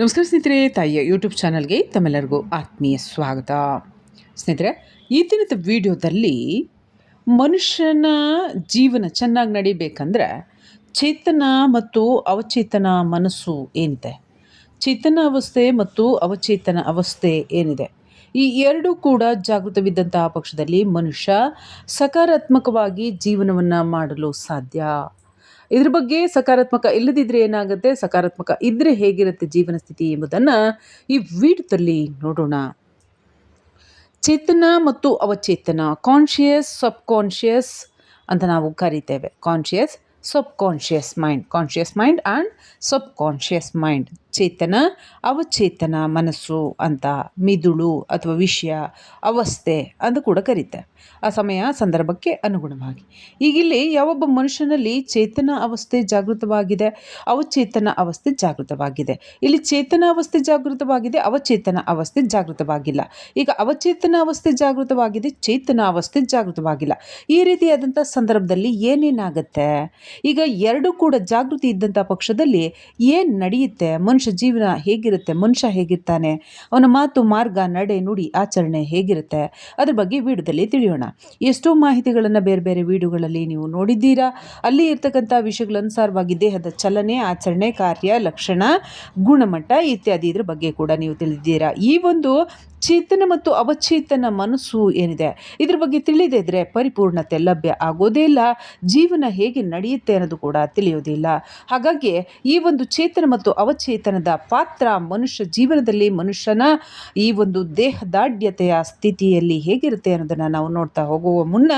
ನಮಸ್ಕಾರ ಸ್ನೇಹಿತರೆ, ತಾಯಿಯ ಯೂಟ್ಯೂಬ್ ಚಾನಲ್ಗೆ ತಮ್ಮೆಲ್ಲರಿಗೂ ಆತ್ಮೀಯ ಸ್ವಾಗತ. ಸ್ನೇಹಿತರೆ, ಈ ದಿನದ ವಿಡಿಯೋದಲ್ಲಿ ಮನುಷ್ಯನ ಜೀವನ ಚೆನ್ನಾಗಿ ನಡಿಬೇಕಂದ್ರೆ ಚೇತನ ಮತ್ತು ಅವಚೇತನ ಮನಸ್ಸು ಏನಿದೆ? ಚೇತನ ಅವಸ್ಥೆ ಮತ್ತು ಅವಚೇತನ ಅವಸ್ಥೆ ಏನಿದೆ? ಈ ಎರಡೂ ಕೂಡ ಜಾಗೃತವಿದ್ದಂತಹ ಪಕ್ಷದಲ್ಲಿ ಮನುಷ್ಯ ಸಕಾರಾತ್ಮಕವಾಗಿ ಜೀವನವನ್ನು ಮಾಡಲು ಸಾಧ್ಯ. ಇದ್ರ ಬಗ್ಗೆ ಸಕಾರಾತ್ಮಕ ಇಲ್ಲದಿದ್ದರೆ ಏನಾಗುತ್ತೆ? ಸಕಾರಾತ್ಮಕ ಇದ್ದರೆ ಹೇಗಿರುತ್ತೆ ಜೀವನ ಸ್ಥಿತಿ ಎಂಬುದನ್ನು ಈ ವಿಡಿಯೋದಲ್ಲಿ ನೋಡೋಣ. ಚೇತನ ಮತ್ತು ಅವಚೇತನ ಕಾನ್ಷಿಯಸ್ ಸಬ್ ಕಾನ್ಷಿಯಸ್ ಅಂತ ನಾವು ಕರಿತೇವೆ. Conscious subconscious mind conscious mind and subconscious mind ಚೇತನ, ಅವಚೇತನ ಮನಸ್ಸು ಅಂತ ಮಿದುಳು ಅಥವಾ ವಿಷಯ, ಅವಸ್ಥೆ ಅಂತ ಕೂಡ ಕರೀತಾರೆ ಆ ಸಮಯ ಸಂದರ್ಭಕ್ಕೆ ಅನುಗುಣವಾಗಿ. ಈಗ ಇಲ್ಲಿ ಯಾವೊಬ್ಬ ಮನುಷ್ಯನಲ್ಲಿ ಚೇತನ ಅವಸ್ಥೆ ಜಾಗೃತವಾಗಿದೆ, ಅವಚೇತನ ಅವಸ್ಥೆ ಜಾಗೃತವಾಗಿದೆ. ಇಲ್ಲಿ ಚೇತನ ಅವಸ್ಥೆ ಜಾಗೃತವಾಗಿದೆ, ಅವಚೇತನ ಅವಸ್ಥೆ ಜಾಗೃತವಾಗಿಲ್ಲ. ಈಗ ಅವಚೇತನ ಅವಸ್ಥೆ ಜಾಗೃತವಾಗಿದೆ, ಚೇತನ ಅವಸ್ಥೆ ಜಾಗೃತವಾಗಿಲ್ಲ. ಈ ರೀತಿಯಾದಂಥ ಸಂದರ್ಭದಲ್ಲಿ ಏನೇನಾಗುತ್ತೆ? ಈಗ ಎರಡು ಕೂಡ ಜಾಗೃತಿ ಇದ್ದಂಥ ಪಕ್ಷದಲ್ಲಿ ಏನು ನಡೆಯುತ್ತೆ? ಮನುಷ್ಯ ಜೀವನ ಹೇಗಿರುತ್ತೆ, ಮನುಷ್ಯ ಹೇಗಿರ್ತಾನೆ, ಅವನ ಮಾತು, ಮಾರ್ಗ, ನಡೆ, ನುಡಿ, ಆಚರಣೆ ಹೇಗಿರುತ್ತೆ, ಅದ್ರ ಬಗ್ಗೆ ವಿಡಿಯೋದಲ್ಲಿ ತಿಳಿಯೋಣ. ಎಷ್ಟೋ ಮಾಹಿತಿಗಳನ್ನು ಬೇರೆ ಬೇರೆ ವೀಡಿಯೋಗಳಲ್ಲಿ ನೀವು ನೋಡಿದ್ದೀರಾ. ಅಲ್ಲಿ ಇರ್ತಕ್ಕಂಥ ವಿಷಯಗಳ ಅನುಸಾರವಾಗಿ ದೇಹದ ಚಲನೆ, ಆಚರಣೆ, ಕಾರ್ಯ, ಲಕ್ಷಣ, ಗುಣಮಟ್ಟ ಇತ್ಯಾದಿ ಇದ್ರ ಬಗ್ಗೆ ಕೂಡ ನೀವು ತಿಳಿದಿದ್ದೀರಾ. ಈ ಒಂದು ಚೇತನ ಮತ್ತು ಅವಚೇತನ ಮನಸ್ಸು ಏನಿದೆ? ಇದ್ರ ಬಗ್ಗೆ ತಿಳಿದಿದ್ರೆ ಪರಿಪೂರ್ಣತೆ ಲಭ್ಯ ಆಗೋದೇ ಇಲ್ಲ. ಜೀವನ ಹೇಗೆ ನಡೆಯುತ್ತೆ ಅನ್ನೋದು ಕೂಡ ತಿಳಿಯೋದಿಲ್ಲ ಹಾಗಾಗಿ ಈ ಒಂದು ಚೇತನ ಮತ್ತು ಅವಚೇತನದ ಪಾತ್ರ ಮನುಷ್ಯ ಜೀವನದಲ್ಲಿ ಮನುಷ್ಯನ ಈ ಒಂದು ದೇಹದಾಢ್ಯತೆಯ ಸ್ಥಿತಿಯಲ್ಲಿ ಹೇಗಿರುತ್ತೆ ಅನ್ನೋದನ್ನು ನಾವು ನೋಡ್ತಾ ಹೋಗುವ ಮುನ್ನ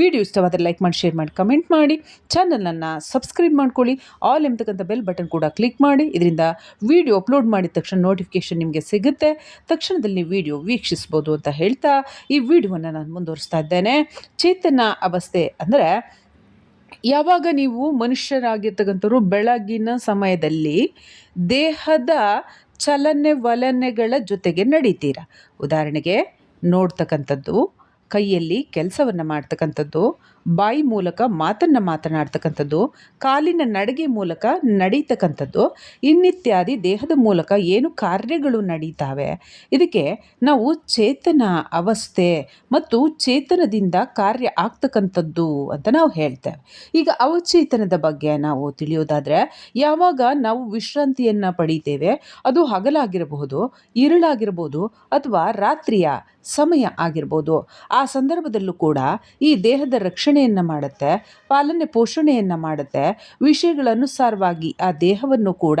ವಿಡಿಯೋ ಇಷ್ಟವಾದರೆ ಲೈಕ್ ಮಾಡಿ, ಶೇರ್ ಮಾಡಿ, ಕಮೆಂಟ್ ಮಾಡಿ. ಚಾನಲನ್ನು ಸಬ್ಸ್ಕ್ರೈಬ್ ಮಾಡ್ಕೊಳ್ಳಿ. ಆಲ್ ಎಂಬತಕ್ಕಂಥ ಬೆಲ್ ಬಟನ್ ಕೂಡ ಕ್ಲಿಕ್ ಮಾಡಿ. ಇದರಿಂದ ವಿಡಿಯೋ ಅಪ್ಲೋಡ್ ಮಾಡಿದ ತಕ್ಷಣ ನೋಟಿಫಿಕೇಶನ್ ನಿಮಗೆ ಸಿಗುತ್ತೆ. ತಕ್ಷಣದಲ್ಲಿ ವಿಡಿಯೋ ವೀಕ್ಷಿಸ್ಬೋದು ಅಂತ ಹೇಳ್ತಾ ಈ ವಿಡಿಯೋನ ನಾನು ಮುಂದುವರಿಸ್ತಾ ಇದ್ದೇನೆ. ಚೇತನ ಅವಸ್ಥೆ ಅಂದರೆ ಯಾವಾಗ ನೀವು ಮನುಷ್ಯರಾಗಿರ್ತಕ್ಕಂಥವ್ರು ಬೆಳಗಿನ ಸಮಯದಲ್ಲಿ ದೇಹದ ಚಲನೆ ವಲನೆಗಳ ಜೊತೆಗೆ ನಡೀತೀರ? ಉದಾಹರಣೆಗೆ ನೋಡ್ತಕ್ಕಂಥದ್ದು, ಕೈಯಲ್ಲಿ ಕೆಲಸವನ್ನು ಮಾಡ್ತಕ್ಕಂಥದ್ದು ಬಾಯಿ ಮೂಲಕ ಮಾತನ್ನು ಮಾತನಾಡ್ತಕ್ಕಂಥದ್ದು, ಕಾಲಿನ ನಡಿಗೆ ಮೂಲಕ ನಡೀತಕ್ಕಂಥದ್ದು, ಇನ್ನಿತ್ಯಾದಿ ದೇಹದ ಮೂಲಕ ಏನು ಕಾರ್ಯಗಳು ನಡೀತಾವೆ. ಇದಕ್ಕೆ ನಾವು ಚೇತನ ಅವಸ್ಥೆ ಮತ್ತು ಚೇತನದಿಂದ ಕಾರ್ಯ ಆಗ್ತಕ್ಕಂಥದ್ದು ಅಂತ ನಾವು ಹೇಳ್ತೇವೆ. ಈಗ ಅವಚೇತನದ ಬಗ್ಗೆ ನಾವು ತಿಳಿಯೋದಾದರೆ, ಯಾವಾಗ ನಾವು ವಿಶ್ರಾಂತಿಯನ್ನು ಪಡೀತೇವೆ, ಅದು ಹಗಲಾಗಿರಬಹುದು ಇರುಳಾಗಿರ್ಬೋದು ಅಥವಾ ರಾತ್ರಿಯ ಸಮಯ ಆಗಿರ್ಬೋದು ಆ ಸಂದರ್ಭದಲ್ಲೂ ಕೂಡ ಈ ದೇಹದ ರಕ್ಷಣೆಯನ್ನು ಮಾಡುತ್ತೆ, ಪಾಲನೆ ಪೋಷಣೆಯನ್ನು ಮಾಡುತ್ತೆ ವಿಷಯಗಳನುಸಾರವಾಗಿ ಆ ದೇಹವನ್ನು ಕೂಡ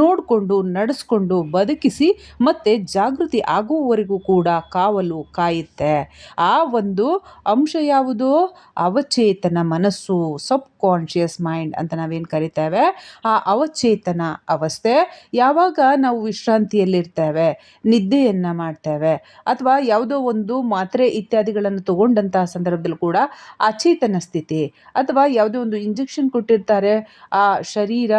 ನೋಡಿಕೊಂಡು, ನಡೆಸ್ಕೊಂಡು, ಬದುಕಿಸಿ ಮತ್ತು ಜಾಗೃತಿ ಆಗುವವರೆಗೂ ಕೂಡ ಕಾವಲು ಕಾಯುತ್ತೆ. ಆ ಒಂದು ಅಂಶ ಯಾವುದು? ಅವಚೇತನ ಮನಸ್ಸು ಸಬ್ ಕಾನ್ಷಿಯಸ್ ಮೈಂಡ್ ಅಂತ ನಾವೇನು ಕರಿತೇವೆ? ಆ ಅವಚೇತನ ಅವಸ್ಥೆ. ಯಾವಾಗ ನಾವು ವಿಶ್ರಾಂತಿಯಲ್ಲಿರ್ತೇವೆ, ನಿದ್ದೆಯನ್ನು ಮಾಡ್ತೇವೆ, ಅಥವಾ ಯಾವುದೋ ಒಂದು ಮಾತ್ರೆ ಇತ್ಯಾದಿಗಳನ್ನು ತಗೊಂಡಂತಹ ಸಂದರ್ಭದಲ್ಲೂ ಕೂಡ ಅಚೇತನ ಸ್ಥಿತಿ ಅಥವಾ ಯಾವುದೋ ಒಂದು ಇಂಜೆಕ್ಷನ್ ಕೊಟ್ಟಿರ್ತಾರೆ, ಆ ಶರೀರ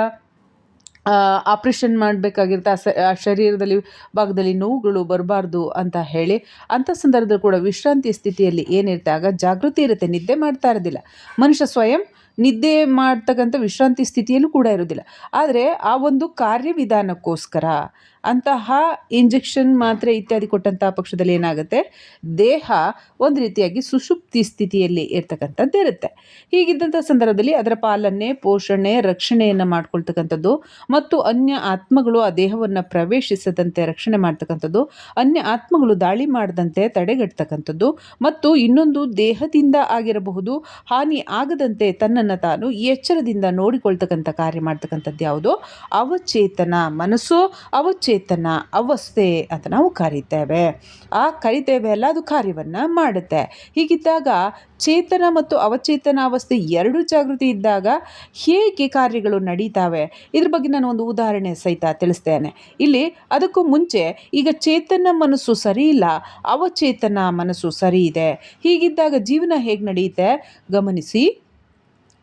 ಆಪ್ರೇಷನ್ ಮಾಡಬೇಕಾಗಿರುತ್ತೆ ಆ ಶರೀರದಲ್ಲಿ ಭಾಗದಲ್ಲಿ ನೋವುಗಳು ಬರಬಾರ್ದು ಅಂತ ಹೇಳಿ ಅಂಥ ಸಂದರ್ಭದಲ್ಲಿ ಕೂಡ ವಿಶ್ರಾಂತಿ ಸ್ಥಿತಿಯಲ್ಲಿ ಏನಿರುತ್ತೆ, ಆಗ ಜಾಗೃತಿ ಇರುತ್ತೆ, ನಿದ್ದೆ ಮಾಡ್ತಾ ಇರೋದಿಲ್ಲ. ಮನುಷ್ಯ ಸ್ವಯಂ ನಿದ್ದೆ ಮಾಡ್ತಕ್ಕಂಥ ವಿಶ್ರಾಂತಿ ಸ್ಥಿತಿಯಲ್ಲೂ ಕೂಡ ಇರೋದಿಲ್ಲ ಆದರೆ ಆ ಒಂದು ಕಾರ್ಯವಿಧಾನಕ್ಕೋಸ್ಕರ ಅಂತಹ ಇಂಜೆಕ್ಷನ್ ಮಾತ್ರೆ ಇತ್ಯಾದಿ ಕೊಟ್ಟಂತಹ ಪಕ್ಷದಲ್ಲಿ ಏನಾಗುತ್ತೆ? ದೇಹ ಒಂದು ರೀತಿಯಾಗಿ ಸುಷುಪ್ತಿ ಸ್ಥಿತಿಯಲ್ಲಿ ಇರ್ತಕ್ಕಂಥದ್ದು ಇರುತ್ತೆ. ಹೀಗಿದ್ದಂಥ ಸಂದರ್ಭದಲ್ಲಿ ಅದರ ಪಾಲನೆ, ಪೋಷಣೆ, ರಕ್ಷಣೆಯನ್ನು ಮಾಡ್ಕೊಳ್ತಕ್ಕಂಥದ್ದು ಮತ್ತು ಅನ್ಯ ಆತ್ಮಗಳು ಆ ದೇಹವನ್ನು ಪ್ರವೇಶಿಸದಂತೆ ರಕ್ಷಣೆ ಮಾಡ್ತಕ್ಕಂಥದ್ದು, ಅನ್ಯ ಆತ್ಮಗಳು ದಾಳಿ ಮಾಡದಂತೆ ತಡೆಗಟ್ಟತಕ್ಕಂಥದ್ದು ಮತ್ತು ಇನ್ನೊಂದು ದೇಹದಿಂದ ಆಗಿರಬಹುದು, ಹಾನಿ ಆಗದಂತೆ ತನ್ನನ್ನು ತಾನು ಎಚ್ಚರದಿಂದ ನೋಡಿಕೊಳ್ತಕ್ಕಂಥ ಕಾರ್ಯ ಮಾಡ್ತಕ್ಕಂಥದ್ದು ಯಾವುದು? ಅವಚೇತನ ಮನಸ್ಸು, ಅವಚೇತನ ಅವಸ್ಥೆ ಅಂತ ನಾವು ಕರಿತೇವೆ. ಆ ಕರಿತೇವೆ ಅಲ್ಲ, ಅದು ಕಾರ್ಯವನ್ನು ಮಾಡುತ್ತೆ. ಹೀಗಿದ್ದಾಗ ಚೇತನ ಮತ್ತು ಅವಚೇತನ ಅವಸ್ಥೆ ಎರಡು ಜಾಗೃತಿ ಇದ್ದಾಗ ಹೇಗೆ ಕಾರ್ಯಗಳು ನಡೀತಾವೆ? ಇದ್ರ ಬಗ್ಗೆ ನಾನು ಒಂದು ಉದಾಹರಣೆ ಸಹಿತ ತಿಳಿಸ್ತೇನೆ. ಇಲ್ಲಿ ಅದಕ್ಕೂ ಮುಂಚೆ ಈಗ ಚೇತನ ಮನಸ್ಸು ಸರಿ ಇಲ್ಲ, ಅವಚೇತನ ಮನಸ್ಸು ಸರಿ ಇದೆ. ಹೀಗಿದ್ದಾಗ ಜೀವನ ಹೇಗೆ ನಡೆಯುತ್ತೆ? ಗಮನಿಸಿ.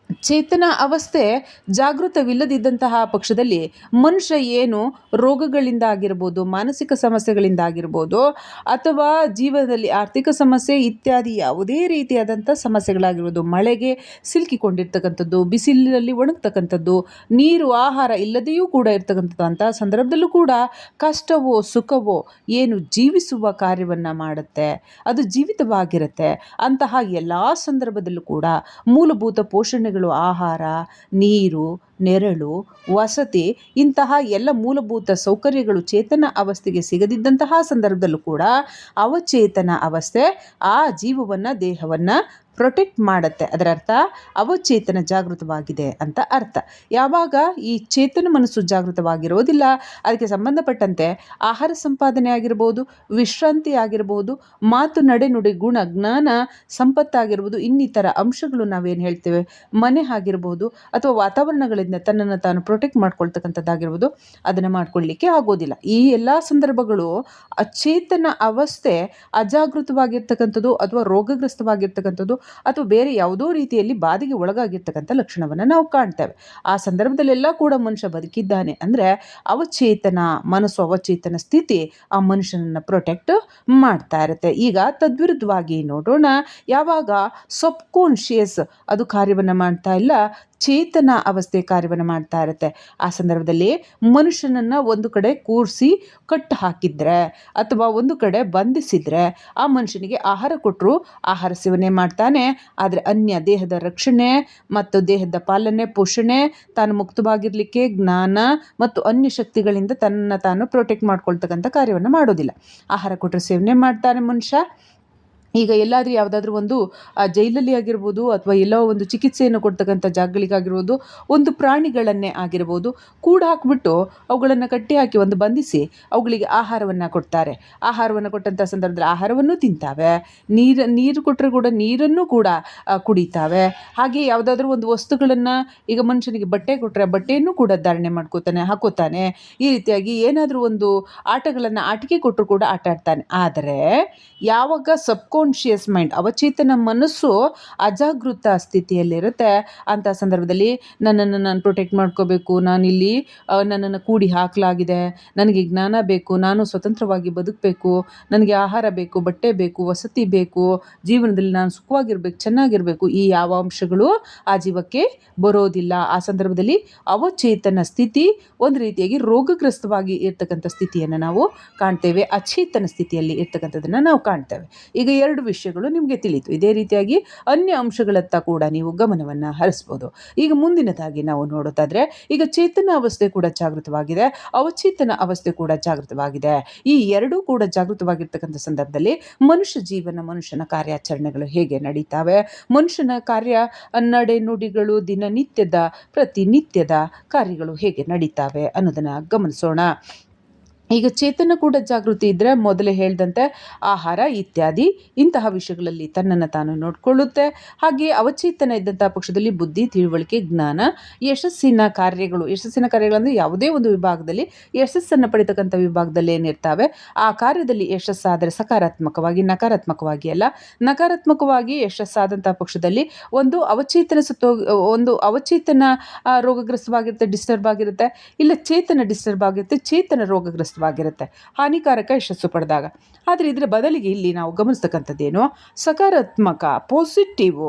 ಚೇತನ ಅವಸ್ಥೆ ಜಾಗೃತವಿಲ್ಲದಿದ್ದಂತಹ ಪಕ್ಷದಲ್ಲಿ ಮನುಷ್ಯ ಏನು ರೋಗಗಳಿಂದ ಆಗಿರ್ಬೋದು ಮಾನಸಿಕ ಸಮಸ್ಯೆಗಳಿಂದ ಆಗಿರ್ಬೋದು ಅಥವಾ ಜೀವನದಲ್ಲಿ ಆರ್ಥಿಕ ಸಮಸ್ಯೆ ಇತ್ಯಾದಿ ಯಾವುದೇ ರೀತಿಯಾದಂಥ ಸಮಸ್ಯೆಗಳಾಗಿರ್ಬೋದು ಮಳೆಗೆ ಸಿಲುಕಿಕೊಂಡಿರ್ತಕ್ಕಂಥದ್ದು, ಬಿಸಿಲಿನಲ್ಲಿ ಒಣಗ್ತಕ್ಕಂಥದ್ದು, ನೀರು, ಆಹಾರ ಇಲ್ಲದೆಯೂ ಕೂಡ ಇರ್ತಕ್ಕಂಥದ್ದು ಸಂದರ್ಭದಲ್ಲೂ ಕೂಡ ಕಷ್ಟವೋ, ಸುಖವೋ ಏನು ಜೀವಿಸುವ ಕಾರ್ಯವನ್ನು ಮಾಡುತ್ತೆ. ಅದು ಜೀವಿತವಾಗಿರುತ್ತೆ. ಅಂತಹ ಎಲ್ಲ ಸಂದರ್ಭದಲ್ಲೂ ಕೂಡ ಮೂಲಭೂತ ಪೋಷಣೆಗಳು ಆಹಾರ ನೀರು ನೆರಳು, ವಸತಿ ಇಂತಹ ಎಲ್ಲ ಮೂಲಭೂತ ಸೌಕರ್ಯಗಳು ಚೇತನ ಅವಸ್ಥೆಗೆ ಸಿಗದಿದ್ದಂತಹ ಸಂದರ್ಭದಲ್ಲೂ ಕೂಡ ಅವಚೇತನ ಅವಸ್ಥೆ ಆ ಜೀವವನ್ನು, ದೇಹವನ್ನು ಪ್ರೊಟೆಕ್ಟ್ ಮಾಡುತ್ತೆ. ಅದರ ಅರ್ಥ ಅವಚೇತನ ಜಾಗೃತವಾಗಿದೆ ಅಂತ ಅರ್ಥ. ಯಾವಾಗ ಈ ಚೇತನ ಮನಸ್ಸು ಜಾಗೃತವಾಗಿರೋದಿಲ್ಲ, ಅದಕ್ಕೆ ಸಂಬಂಧಪಟ್ಟಂತೆ ಆಹಾರ ಸಂಪಾದನೆ ಆಗಿರ್ಬೋದು, ವಿಶ್ರಾಂತಿ ಆಗಿರ್ಬೋದು, ಮಾತು ನಡೆ ನುಡಿ ಗುಣ, ಜ್ಞಾನ ಸಂಪತ್ತಾಗಿರ್ಬೋದು, ಇನ್ನಿತರ ಅಂಶಗಳು ನಾವೇನು ಹೇಳ್ತೇವೆ? ಮನೆ ಆಗಿರ್ಬೋದು ಅಥವಾ ವಾತಾವರಣಗಳಿಂದ ತನ್ನನ್ನು ತಾನು ಪ್ರೊಟೆಕ್ಟ್ ಮಾಡ್ಕೊಳ್ತಕ್ಕಂಥದ್ದಾಗಿರ್ಬೋದು, ಅದನ್ನು ಮಾಡ್ಕೊಳ್ಳಿಕ್ಕೆ ಆಗೋದಿಲ್ಲ. ಈ ಎಲ್ಲ ಸಂದರ್ಭಗಳು ಅಚೇತನ ಅವಸ್ಥೆ, ಅಜಾಗೃತವಾಗಿರ್ತಕ್ಕಂಥದ್ದು ಅಥವಾ ರೋಗಗ್ರಸ್ತವಾಗಿರ್ತಕ್ಕಂಥದ್ದು ಅಥವಾ ಬೇರೆ ಯಾವುದೋ ರೀತಿಯಲ್ಲಿ ಬಾಧೆಗೆ ಒಳಗಾಗಿರ್ತಕ್ಕಂಥ ಲಕ್ಷಣವನ್ನು ನಾವು ಕಾಣ್ತೇವೆ. ಆ ಸಂದರ್ಭದಲ್ಲೆಲ್ಲ ಕೂಡ ಮನುಷ್ಯ ಬದುಕಿದ್ದಾನೆ ಅಂದರೆ ಅವಚೇತನ, ಮನಸ್ಸು ಅವಚೇತನ ಸ್ಥಿತಿ ಆ ಮನುಷ್ಯನನ್ನು ಪ್ರೊಟೆಕ್ಟ್ ಮಾಡ್ತಾ ಇರುತ್ತೆ. ಈಗ ತದ್ವಿರುದ್ಧವಾಗಿ ನೋಡೋಣ, ಯಾವಾಗ ಸಬ್ಕಾನ್ಷಿಯಸ್ ಅದು ಕಾರ್ಯವನ್ನು ಮಾಡ್ತಾ ಇಲ್ಲ ಚೇತನ ಅವಸ್ಥೆ ಕಾರ್ಯವನ್ನು ಮಾಡ್ತಾ ಇರುತ್ತೆ. ಆ ಸಂದರ್ಭದಲ್ಲಿ ಮನುಷ್ಯನನ್ನು ಒಂದು ಕಡೆ ಕೂರಿಸಿ ಕಟ್ಟು ಹಾಕಿದ್ರೆ ಅಥವಾ ಒಂದು ಕಡೆ ಬಂಧಿಸಿದರೆ ಆ ಮನುಷ್ಯನಿಗೆ ಆಹಾರ ಕೊಟ್ಟರು ಆಹಾರ ಸೇವನೆ ಮಾಡ್ತಾನೆ. ಆದರೆ ಅನ್ಯ ದೇಹದ ರಕ್ಷಣೆ ಮತ್ತು ದೇಹದ ಪಾಲನೆ, ಪೋಷಣೆ ತಾನು ಮುಕ್ತವಾಗಿರಲಿಕ್ಕೆ ಜ್ಞಾನ ಮತ್ತು ಅನ್ಯ ಶಕ್ತಿಗಳಿಂದ ತನ್ನ ತಾನು ಪ್ರೊಟೆಕ್ಟ್ ಮಾಡ್ಕೊಳ್ತಕ್ಕಂಥ ಕಾರ್ಯವನ್ನು ಮಾಡೋದಿಲ್ಲ. ಆಹಾರ ಕೊಟ್ಟರು ಸೇವನೆ ಮಾಡ್ತಾನೆ ಮನುಷ್ಯ. ಈಗ ಎಲ್ಲಾದರೂ ಯಾವುದಾದ್ರೂ ಒಂದು ಜೈಲಲ್ಲಿ ಆಗಿರ್ಬೋದು ಅಥವಾ ಎಲ್ಲೋ ಒಂದು ಚಿಕಿತ್ಸೆಯನ್ನು ಕೊಡ್ತಕ್ಕಂಥ ಜಾಗಗಳಿಗಾಗಿರ್ಬೋದು, ಒಂದು ಪ್ರಾಣಿಗಳನ್ನೇ ಆಗಿರ್ಬೋದು, ಕೂಡ ಹಾಕಿಬಿಟ್ಟು ಅವುಗಳನ್ನು ಕಟ್ಟಿ ಹಾಕಿ ಒಂದು ಬಂಧಿಸಿ ಅವುಗಳಿಗೆ ಆಹಾರವನ್ನು ಕೊಡ್ತಾರೆ. ಆಹಾರವನ್ನು ಕೊಟ್ಟಂಥ ಸಂದರ್ಭದಲ್ಲಿ ಆಹಾರವನ್ನು ತಿಂತಾವೆ. ನೀರು ನೀರು ಕೊಟ್ಟರೆ ಕೂಡ ನೀರನ್ನು ಕೂಡ ಕುಡಿತಾವೆ. ಹಾಗೆ ಯಾವುದಾದ್ರೂ ಒಂದು ವಸ್ತುಗಳನ್ನು ಈಗ ಮನುಷ್ಯನಿಗೆ ಬಟ್ಟೆ ಕೊಟ್ಟರೆ ಬಟ್ಟೆಯನ್ನು ಕೂಡ ಧಾರಣೆ ಮಾಡ್ಕೋತಾನೆ, ಹಾಕೋತಾನೆ. ಈ ರೀತಿಯಾಗಿ ಏನಾದರೂ ಒಂದು ಆಟಗಳನ್ನು ಆಟಿಕೆ ಕೊಟ್ಟರು ಕೂಡ ಆಟ ಆಡ್ತಾನೆ ಆದರೆ ಯಾವಾಗ ಸಬ್ಕೋ ಕಾನ್ಷಿಯಸ್ ಮೈಂಡ್ ಅವಚೇತನ ಮನಸ್ಸು ಅಜಾಗೃತ ಸ್ಥಿತಿಯಲ್ಲಿರುತ್ತೆ. ಅಂಥ ಸಂದರ್ಭದಲ್ಲಿ ನನ್ನನ್ನು ನಾನು ಪ್ರೊಟೆಕ್ಟ್ ಮಾಡ್ಕೋಬೇಕು, ನಾನಿಲ್ಲಿ ನನ್ನನ್ನು ಕೂಡಿ ಹಾಕಲಾಗಿದೆ, ನನಗೆ ಜ್ಞಾನ ಬೇಕು, ನಾನು ಸ್ವತಂತ್ರವಾಗಿ ಬದುಕಬೇಕು, ನನಗೆ ಆಹಾರ ಬೇಕು, ಬಟ್ಟೆ ಬೇಕು, ವಸತಿ ಬೇಕು, ಜೀವನದಲ್ಲಿ ನಾನು ಸುಖವಾಗಿರ್ಬೇಕು, ಚೆನ್ನಾಗಿರಬೇಕು, ಈ ಯಾವ ಅಂಶಗಳು ಆ ಜೀವಕ್ಕೆ ಬರೋದಿಲ್ಲ. ಆ ಸಂದರ್ಭದಲ್ಲಿ ಅವಚೇತನ ಸ್ಥಿತಿ ಒಂದು ರೀತಿಯಾಗಿ ರೋಗಗ್ರಸ್ತವಾಗಿ ಇರ್ತಕ್ಕಂಥ ಸ್ಥಿತಿಯನ್ನು ನಾವು ಕಾಣ್ತೇವೆ, ಅಚೇತನ ಸ್ಥಿತಿಯಲ್ಲಿ ಇರ್ತಕ್ಕಂಥದ್ದನ್ನು ನಾವು ಕಾಣ್ತೇವೆ. ಈಗ ಎರಡು ಎರಡು ವಿಷಯಗಳು ನಿಮಗೆ ತಿಳಿತು. ಇದೇ ರೀತಿಯಾಗಿ ಅನ್ಯ ಅಂಶಗಳತ್ತ ಕೂಡ ನೀವು ಗಮನವನ್ನು ಹರಿಸ್ಬೋದು. ಈಗ ಮುಂದಿನದಾಗಿ ನಾವು ನೋಡೋದಾದರೆ, ಈಗ ಚೇತನ ಅವಸ್ಥೆ ಕೂಡ ಜಾಗೃತವಾಗಿದೆ, ಅವಚೇತನ ಅವಸ್ಥೆ ಕೂಡ ಜಾಗೃತವಾಗಿದೆ. ಈ ಎರಡೂ ಕೂಡ ಜಾಗೃತವಾಗಿರ್ತಕ್ಕಂಥ ಸಂದರ್ಭದಲ್ಲಿ ಮನುಷ್ಯ ಜೀವನ, ಮನುಷ್ಯನ ಕಾರ್ಯಾಚರಣೆಗಳು ಹೇಗೆ ನಡೀತಾವೆ? ಮನುಷ್ಯನ ಕಾರ್ಯ, ನಡೆ ನುಡಿಗಳು, ದಿನನಿತ್ಯದ ಪ್ರತಿನಿತ್ಯದ ಕಾರ್ಯಗಳು ಹೇಗೆ ನಡೀತಾವೆ ಅನ್ನೋದನ್ನು ಗಮನಿಸೋಣ. ಈಗ ಚೇತನ ಕೂಡ ಜಾಗೃತಿ ಇದ್ದರೆ ಮೊದಲೇ ಹೇಳಿದಂತೆ ಆಹಾರ ಇತ್ಯಾದಿ ಇಂತಹ ವಿಷಯಗಳಲ್ಲಿ ತನ್ನನ್ನು ತಾನು ನೋಡಿಕೊಳ್ಳುತ್ತೆ. ಹಾಗೆ ಅವಚೇತನ ಇದ್ದಂಥ ಪಕ್ಷದಲ್ಲಿ ಬುದ್ಧಿ, ತಿಳುವಳಿಕೆ, ಜ್ಞಾನ, ಯಶಸ್ಸಿನ ಕಾರ್ಯಗಳು, ಯಶಸ್ಸಿನ ಕಾರ್ಯಗಳಂದರೆ ಯಾವುದೇ ಒಂದು ವಿಭಾಗದಲ್ಲಿ ಯಶಸ್ಸನ್ನು ಪಡಿತಕ್ಕಂಥ ವಿಭಾಗದಲ್ಲಿ ಏನಿರ್ತಾವೆ ಆ ಕಾರ್ಯದಲ್ಲಿ ಯಶಸ್ಸಾದರೆ ಸಕಾರಾತ್ಮಕವಾಗಿ, ನಕಾರಾತ್ಮಕವಾಗಿ ಅಲ್ಲ, ನಕಾರಾತ್ಮಕವಾಗಿ ಯಶಸ್ಸಾದಂಥ ಪಕ್ಷದಲ್ಲಿ ಒಂದು ಅವಚೇತನ ಸತ್ತೋ, ಒಂದು ಅವಚೇತನ ರೋಗಗ್ರಸ್ತವಾಗಿರುತ್ತೆ ಡಿಸ್ಟರ್ಬ್ ಆಗಿರುತ್ತೆ. ಇಲ್ಲ ಚೇತನ ಡಿಸ್ಟರ್ಬ್ ಆಗಿರುತ್ತೆ, ಚೇತನ ರೋಗಗ್ರಸ್ತ ಯಶಸ್ವಾಗಿರುತ್ತೆ ಹಾನಿಕಾರಕ ಯಶಸ್ಸು ಪಡೆದಾಗ. ಆದರೆ ಇದರ ಬದಲಿಗೆ ಇಲ್ಲಿ ನಾವು ಗಮನಿಸ್ತಕ್ಕಂಥದ್ದೇನು? ಸಕಾರಾತ್ಮಕ ಪಾಸಿಟಿವ್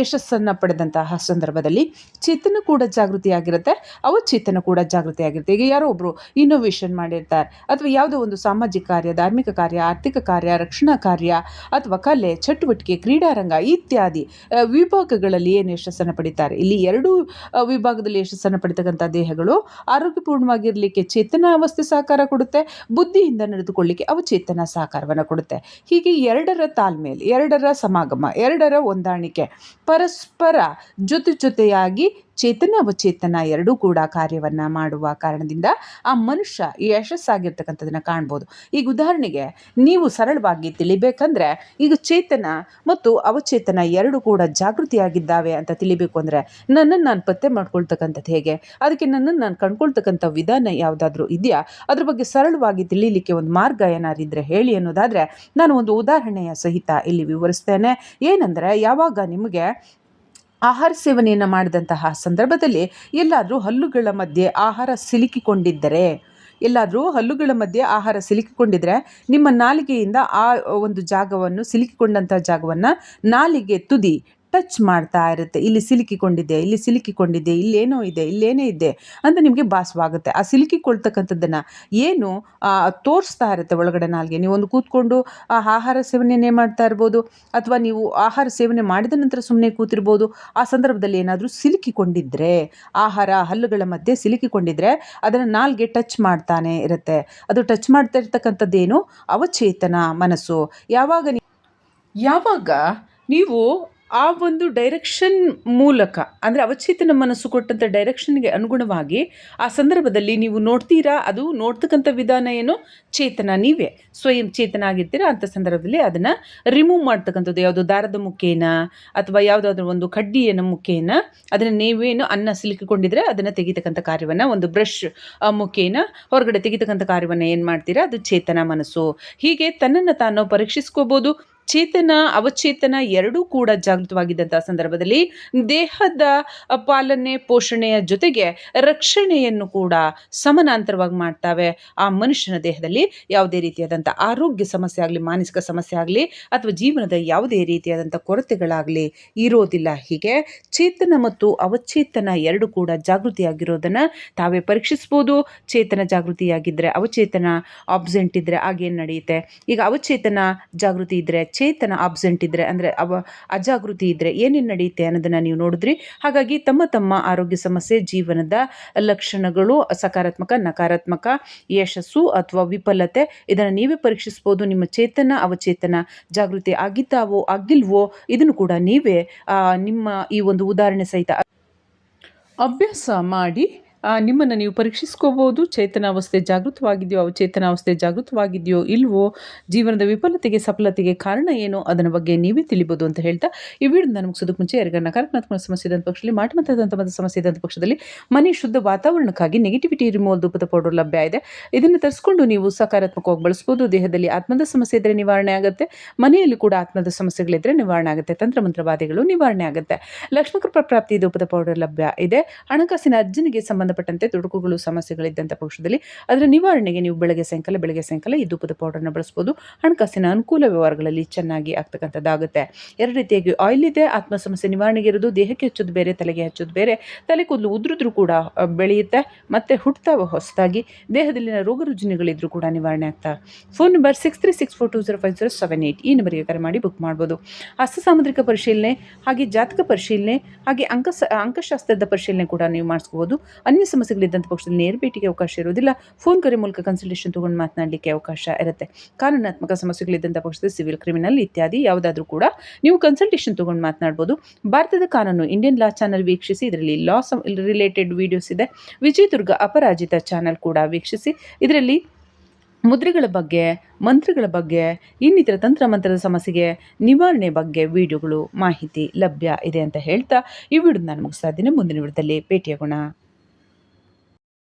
ಯಶಸ್ಸನ್ನು ಪಡೆದಂತಹ ಸಂದರ್ಭದಲ್ಲಿ ಚೇತನ ಕೂಡ ಜಾಗೃತಿಯಾಗಿರುತ್ತೆ. ಅವಚೇತನ ಕೂಡ ಜಾಗೃತಿಯಾಗಿರುತ್ತೆ. ಈಗ ಯಾರೋ ಒಬ್ಬರು ಇನ್ನೋವೇಷನ್ ಮಾಡಿರ್ತಾರೆ. ಅಥವಾ ಯಾವುದೋ ಒಂದು ಸಾಮಾಜಿಕ ಕಾರ್ಯ, ಧಾರ್ಮಿಕ ಕಾರ್ಯ, ಆರ್ಥಿಕ ಕಾರ್ಯ, ರಕ್ಷಣಾ ಕಾರ್ಯ, ಅಥವಾ ಕಲೆ, ಚಟುವಟಿಕೆ, ಕ್ರೀಡಾರಂಗ ಇತ್ಯಾದಿ ವಿಭಾಗಗಳಲ್ಲಿ ಏನು ಯಶಸ್ಸನ್ನು ಪಡಿತಾರೆ? ಇಲ್ಲಿ ಎರಡೂ ವಿಭಾಗದಲ್ಲಿ ಯಶಸ್ಸನ್ನು ಪಡಿತಕ್ಕಂಥ ದೇಹಗಳು ಆರೋಗ್ಯಪೂರ್ಣವಾಗಿರಲಿಕ್ಕೆ ಚೇತನ ಅವಸ್ಥೆ ಸಾಕಾರ ಸಹಕಾರ ಕೊಡುತ್ತೆ, ಬುದ್ಧಿಯಿಂದ ನಡೆದುಕೊಳ್ಳಿಕ್ಕೆ ಅವಚೇತನ ಸಹಕಾರವನ್ನು ಕೊಡುತ್ತೆ. ಹೀಗೆ ಎರಡರ ತಾಳ್ಮೇಲೆ ಎರಡರ ಸಮಾಗಮ, ಎರಡರ ಹೊಂದಾಣಿಕೆ ಪರಸ್ಪರ ಜೊತೆ ಜೊತೆಯಾಗಿ ಚೇತನ ಅವಚೇತನ ಎರಡೂ ಕೂಡ ಕಾರ್ಯವನ್ನು ಮಾಡುವ ಕಾರಣದಿಂದ ಆ ಮನುಷ್ಯ ಯಶಸ್ಸಾಗಿರ್ತಕ್ಕಂಥದ್ದನ್ನು ಕಾಣ್ಬೋದು. ಈಗ ಉದಾಹರಣೆಗೆ ನೀವು ಸರಳವಾಗಿ ತಿಳಿಬೇಕಂದ್ರೆ ಈಗ ಚೇತನ ಮತ್ತು ಅವಚೇತನ ಎರಡು ಕೂಡ ಜಾಗೃತಿಯಾಗಿದ್ದಾವೆ ಅಂತ ತಿಳಿಬೇಕು ಅಂದರೆ ನನ್ನನ್ನು ನಾನು ಪತ್ತೆ ಮಾಡ್ಕೊಳ್ತಕ್ಕಂಥದ್ದು ಹೇಗೆ? ಅದಕ್ಕೆ ನನ್ನನ್ನು ನಾನು ಕಂಡ್ಕೊಳ್ತಕ್ಕಂಥ ವಿಧಾನ ಯಾವುದಾದ್ರೂ ಇದೆಯಾ? ಅದ್ರ ಬಗ್ಗೆ ಸರಳವಾಗಿ ತಿಳಿಲಿಕ್ಕೆ ಒಂದು ಮಾರ್ಗ ಏನಾದ್ರು ಇದ್ದರೆ ಹೇಳಿ ಅನ್ನೋದಾದರೆ ನಾನು ಒಂದು ಉದಾಹರಣೆಯ ಸಹಿತ ಇಲ್ಲಿ ವಿವರಿಸ್ತೇನೆ. ಏನಂದರೆ ಯಾವಾಗ ನಿಮಗೆ ಆಹಾರ ಸೇವನೆಯನ್ನು ಮಾಡಿದಂತಹ ಸಂದರ್ಭದಲ್ಲಿ ಎಲ್ಲಾದರೂ ಹಲ್ಲುಗಳ ಮಧ್ಯೆ ಆಹಾರ ಸಿಲುಕಿಕೊಂಡಿದ್ದರೆ, ಎಲ್ಲಾದರೂ ಹಲ್ಲುಗಳ ಮಧ್ಯೆ ಆಹಾರ ಸಿಲುಕಿಕೊಂಡಿದ್ರೆ ನಿಮ್ಮ ನಾಲಿಗೆಯಿಂದ ಆ ಒಂದು ಜಾಗವನ್ನು ಸಿಲುಕಿಕೊಂಡಂಥ ಜಾಗವನ್ನು ನಾಲಿಗೆ ತುದಿ ಟಚ್ ಮಾಡ್ತಾ ಇರುತ್ತೆ. ಇಲ್ಲಿ ಸಿಲುಕಿಕೊಂಡಿದೆ ಇಲ್ಲಿ ಸಿಲುಕಿಕೊಂಡಿದೆ ಇಲ್ಲೇನೋ ಇದೆ? ಇಲ್ಲೇನೇ ಇದೆ? ಅಂತ ನಿಮಗೆ ಭಾಸವಾಗುತ್ತೆ. ಆ ಸಿಲುಕಿಕೊಳ್ತಕ್ಕಂಥದ್ದನ್ನು ಏನು ತೋರಿಸ್ತಾ ಇರುತ್ತೆ ಒಳಗಡೆ ನಾಲ್ಗೆ. ನೀವು ಒಂದು ಕೂತ್ಕೊಂಡು, ಆ, ಆಹಾರ ಸೇವನೆಯನ್ನೇ ಮಾಡ್ತಾ ಇರ್ಬೋದು, ಅಥವಾ ನೀವು ಆಹಾರ ಸೇವನೆ ಮಾಡಿದ ನಂತರ ಸುಮ್ಮನೆ ಕೂತಿರ್ಬೋದು, ಆ ಸಂದರ್ಭದಲ್ಲಿ ಏನಾದರೂ ಸಿಲುಕಿಕೊಂಡಿದ್ದರೆ ಆಹಾರ ಹಲ್ಲುಗಳ ಮಧ್ಯೆ ಸಿಲುಕಿಕೊಂಡಿದ್ದರೆ ಅದನ್ನು ನಾಲ್ಗೆ ಟಚ್ ಮಾಡ್ತಾನೆ ಇರುತ್ತೆ. ಅದು ಟಚ್ ಮಾಡ್ತಾ ಇರ್ತಕ್ಕಂಥದ್ದೇನು ಅವಚೇತನ ಮನಸ್ಸು. ಯಾವಾಗ ಯಾವಾಗ ನೀವು ಆ ಒಂದು ಡೈರೆಕ್ಷನ್ ಮೂಲಕ, ಅಂದರೆ ಅವಚೇತನ ಮನಸ್ಸು ಕೊಟ್ಟಂಥ ಡೈರೆಕ್ಷನ್ಗೆ ಅನುಗುಣವಾಗಿ ಆ ಸಂದರ್ಭದಲ್ಲಿ ನೀವು ನೋಡ್ತೀರಾ, ಅದು ನೋಡ್ತಕ್ಕಂಥ ವಿಧಾನ ಏನು? ಚೇತನ, ನೀವೇ ಸ್ವಯಂ ಚೇತನ ಆಗಿರ್ತೀರ ಅಂಥ ಸಂದರ್ಭದಲ್ಲಿ ಅದನ್ನು ರಿಮೂವ್ ಮಾಡ್ತಕ್ಕಂಥದ್ದು. ಯಾವುದೋ ದಾರದ ಮುಖೇನ, ಅಥವಾ ಯಾವುದಾದ್ರೂ ಒಂದು ಕಡ್ಡಿಯನ್ನು ಮುಖೇನ, ಅದನ್ನು ನೀವೇನು ಅನ್ನ ಸಿಲುಕಿಕೊಂಡಿದ್ರೆ ಅದನ್ನು ತೆಗಿತಕ್ಕಂಥ ಕಾರ್ಯವನ್ನು, ಒಂದು ಬ್ರಷ್ ಮುಖೇನ ಹೊರಗಡೆ ತೆಗಿತಕ್ಕಂಥ ಕಾರ್ಯವನ್ನು ಏನು ಮಾಡ್ತೀರಾ? ಅದು ಚೇತನ ಮನಸ್ಸು. ಹೀಗೆ ತನ್ನನ್ನು ತಾನು ಪರೀಕ್ಷಿಸ್ಕೋಬೋದು. ಚೇತನ, ಅವಚೇತನ ಎರಡೂ ಕೂಡ ಜಾಗೃತವಾಗಿದ್ದಂಥ ಸಂದರ್ಭದಲ್ಲಿ ದೇಹದ ಪಾಲನೆ, ಪೋಷಣೆಯ ಜೊತೆಗೆ ರಕ್ಷಣೆಯನ್ನು ಕೂಡ ಸಮಾನಾಂತರವಾಗಿ ಮಾಡ್ತಾವೆ. ಆ ಮನುಷ್ಯನ ದೇಹದಲ್ಲಿ ಯಾವುದೇ ರೀತಿಯಾದಂಥ ಆರೋಗ್ಯ ಸಮಸ್ಯೆ ಆಗಲಿ, ಮಾನಸಿಕ ಸಮಸ್ಯೆ ಆಗಲಿ ಅಥವಾ ಜೀವನದ ಯಾವುದೇ ರೀತಿಯಾದಂಥ ಕೊರತೆಗಳಾಗಲಿ ಇರೋದಿಲ್ಲ. ಹೀಗೆ ಚೇತನ ಮತ್ತು ಅವಚೇತನ ಎರಡು ಕೂಡ ಜಾಗೃತಿಯಾಗಿರೋದನ್ನು ತಾವೇ ಪರೀಕ್ಷಿಸ್ಬೋದು. ಚೇತನ ಜಾಗೃತಿಯಾಗಿದ್ದರೆ ಅವಚೇತನ ಆಬ್ಸೆಂಟ್ ಇದ್ದರೆ ಆಗೇನು ನಡೆಯುತ್ತೆ? ಈಗ ಅವಚೇತನ ಜಾಗೃತಿ ಇದ್ದರೆ ಚೇತನ ಆಬ್ಸೆಂಟ್ ಇದ್ದರೆ ಅಂದರೆ ಅವ ಅಜಾಗೃತಿ ಇದ್ದರೆ ಏನೇನು ನಡೆಯುತ್ತೆ ಅನ್ನೋದನ್ನು ನೀವು ನೋಡಿದ್ರಿ. ಹಾಗಾಗಿ ತಮ್ಮ ತಮ್ಮ ಆರೋಗ್ಯ ಸಮಸ್ಯೆ, ಜೀವನದ ಲಕ್ಷಣಗಳು ಸಕಾರಾತ್ಮಕ, ನಕಾರಾತ್ಮಕ, ಯಶಸ್ಸು ಅಥವಾ ವಿಫಲತೆ, ಇದನ್ನು ನೀವೇ ಪರೀಕ್ಷಿಸ್ಬೋದು. ನಿಮ್ಮ ಚೇತನ, ಅವಚೇತನ ಜಾಗೃತಿ ಆಗಿದ್ದಾವೋ, ಆಗಿಲ್ವೋ, ಇದನ್ನು ಕೂಡ ನೀವೇ ನಿಮ್ಮ ಈ ಒಂದು ಉದಾಹರಣೆ ಸಹಿತ ಅಭ್ಯಾಸ ಮಾಡಿ ನಿಮ್ಮನ್ನು ನೀವು ಪರೀಕ್ಷಿಸ್ಕೋಬೋದು. ಚೇತನಾವಸ್ಥೆ ಜಾಗೃತವಾಗಿದೆಯೋ, ಅವಚೇತನಾವಸ್ಥೆ ಜಾಗೃತವಾಗಿದೆಯೋ, ಇಲ್ವೋ, ಜೀವನದ ವಿಫಲತೆಗೆ, ಸಫಲತೆಗೆ ಕಾರಣ ಏನು, ಅದರ ಬಗ್ಗೆ ನೀವೇ ತಿಳಿಬೋದು ಅಂತ ಹೇಳ್ತಾ, ಈ ವಿಡಿಯೋ ನಾನು ಮುಗಿಸೋದಕ್ಕೆ ಮುಂಚೆ ಯಾರಿಗಾರ ನಕಾರಾತ್ಮಕ ಸಮಸ್ಯೆ ಇದ್ದಂಥ ಪಕ್ಷದಲ್ಲಿ ಮಾಟಮಂತದಂಥ ಒಂದು ಸಮಸ್ಯೆ ಇದ್ದಂಥ ಪಕ್ಷದಲ್ಲಿ, ಮನೆ ಶುದ್ಧ ವಾತಾವರಣಕ್ಕಾಗಿ ನೆಗೆಟಿವಿಟಿ ರಿಮೂವಲ್ ಧೂಪದ ಪೌಡರ್ ಲಭ್ಯ ಇದೆ. ಇದನ್ನು ತರಿಸ್ಕೊಂಡು ನೀವು ಸಕಾರಾತ್ಮಕವಾಗಿ ಬಳಸ್ಬೋದು. ದೇಹದಲ್ಲಿ ಆತ್ಮದ ಸಮಸ್ಯೆ ಇದ್ದರೆ ನಿವಾರಣೆ ಆಗುತ್ತೆ. ಮನೆಯಲ್ಲಿ ಕೂಡ ಆತ್ಮದ ಸಮಸ್ಯೆಗಳಿದ್ದರೆ ನಿವಾರಣೆ ಆಗುತ್ತೆ. ತಂತ್ರಮಂತ್ರವಾದಿಗಳು ನಿವಾರಣೆ ಆಗುತ್ತೆ. ಲಕ್ಷ್ಮೀಕೃಪ ಪ್ರಾಪ್ತಿ ಧೂಪದ ಪೌಡರ್ ಲಭ್ಯ ಇದೆ. ಹಣಕಾಸಿನ ಅರ್ಜನೆಗೆ ಸಂಬಂಧಪಟ್ಟಂತೆ ತುಡುಕುಗಳು ಸಮಸ್ಯೆಗಳಿದ್ದಂಥ ಪಕ್ಷದಲ್ಲಿ. ಅದರ ನಿವಾರಣೆಗೆ ನೀವು ಬೆಳಗ್ಗೆ ಸಾಯಂಕಾಲ ಬೆಳಗ್ಗೆ ಸಾಯಂಕಾಲ ಈ ಧೂಪದ ಪೌಡರ್ನ ಬಳಸ್ಬೋದು. ಹಣಕಾಸಿನ ಅನುಕೂಲ ವ್ಯವಹಾರಗಳಲ್ಲಿ ಚೆನ್ನಾಗಿ ಆಗ್ತಕ್ಕಂಥದ್ದಾಗುತ್ತೆ. ಎರಡು ರೀತಿಯಾಗಿ ಆಯಿಲ್ ಇದೆ, ಆತ್ಮ ಸಮಸ್ಯೆ ನಿವಾರಣೆಗೆ ಇರೋದು, ದೇಹಕ್ಕೆ ಹಚ್ಚೋದು ಬೇರೆ, ತಲೆಗೆ ಹಚ್ಚೋದು ಬೇರೆ. ತಲೆ ಕೂದಲು ಉದುರಿದ್ರೂ ಕೂಡ ಬೆಳೆಯುತ್ತೆ, ಮತ್ತೆ ಹುಟ್ಟುತ್ತಾವೆ ಹೊಸದಾಗಿ ದೇಹದಲ್ಲಿನ ರೋಗ ರುಜಿನಗಳಿದ್ರೂ ಕೂಡ ನಿವಾರಣೆ ಆಗ್ತಾ. Phone number six three six four two zero five zero seven eight ಈ ನಂಬರಿಗೆ ಕರೆ ಮಾಡಿ ಬುಕ್ ಮಾಡ್ಬೋದು. ಹಸ್ತ ಸಾಮುದ್ರಿಕ ಪರಿಶೀಲನೆ, ಹಾಗೆ ಜಾತಕ ಪರಿಶೀಲನೆ, ಹಾಗೆ ಅಂಕ ಅಂಕಶಾಸ್ತ್ರದ ಪರಿಶೀಲನೆ ಕೂಡ ನೀವು ಮಾಡಿಸ್ಕೋಬಹುದು ಅನ್ಯ ಸಮಸ್ಯೆಗಳಿದ್ದಂಥ ಪಕ್ಷದಲ್ಲಿ ನೇರ ಭೇಟಿಗೆ ಅವಕಾಶ ಇರೋದಿಲ್ಲ ಫೋನ್ ಕರೆ ಮೂಲಕ ಕನ್ಸಲ್ಟೇಷನ್ ತೊಗೊಂಡು ಮಾತನಾಡಲಿಕ್ಕೆ ಅವಕಾಶ ಇರುತ್ತೆ. ಕಾನೂನಾತ್ಮಕ ಸಮಸ್ಯೆಗಳಿದ್ದಂಥ ಪಕ್ಷದಲ್ಲಿ ಸಿವಿಲ್ ಕ್ರಿಮಿನಲ್ ಇತ್ಯಾದಿ ಯಾವುದಾದ್ರೂ ಕೂಡ ನೀವು ಕನ್ಸಲ್ಟೇಷನ್ ತೊಗೊಂಡು ಮಾತನಾಡ್ಬೋದು. ಭಾರತದ ಕಾನೂನು ಇಂಡಿಯನ್ ಲಾ ಚಾನಲ್ ವೀಕ್ಷಿಸಿ, ಇದರಲ್ಲಿ ಲಾ ರಿಲೇಟೆಡ್ ವಿಡಿಯೋಸ್ ಇದೆ. ವಿಜಯದುರ್ಗ ಅಪರಾಜಿತ ಚಾನಲ್ ಕೂಡ ವೀಕ್ಷಿಸಿ, ಇದರಲ್ಲಿ ಮುದ್ರೆಗಳ ಬಗ್ಗೆ, ಮಂತ್ರಗಳ ಬಗ್ಗೆ, ಇನ್ನಿತರ ತಂತ್ರ ಮಂತ್ರದ ಸಮಸ್ಯೆಗೆ ನಿವಾರಣೆ ಬಗ್ಗೆ ವಿಡಿಯೋಗಳು ಮಾಹಿತಿ ಲಭ್ಯ ಇದೆ ಅಂತ ಹೇಳ್ತಾ, ಈ ವಿಡಿಯೋ ನಾನು ಮುಗಿಸ್ತಾ ಇದ್ದೀನಿ. ಮುಂದಿನ ವಿಡಿಯೋದಲ್ಲಿ ಭೇಟಿಯಾಗೋಣ.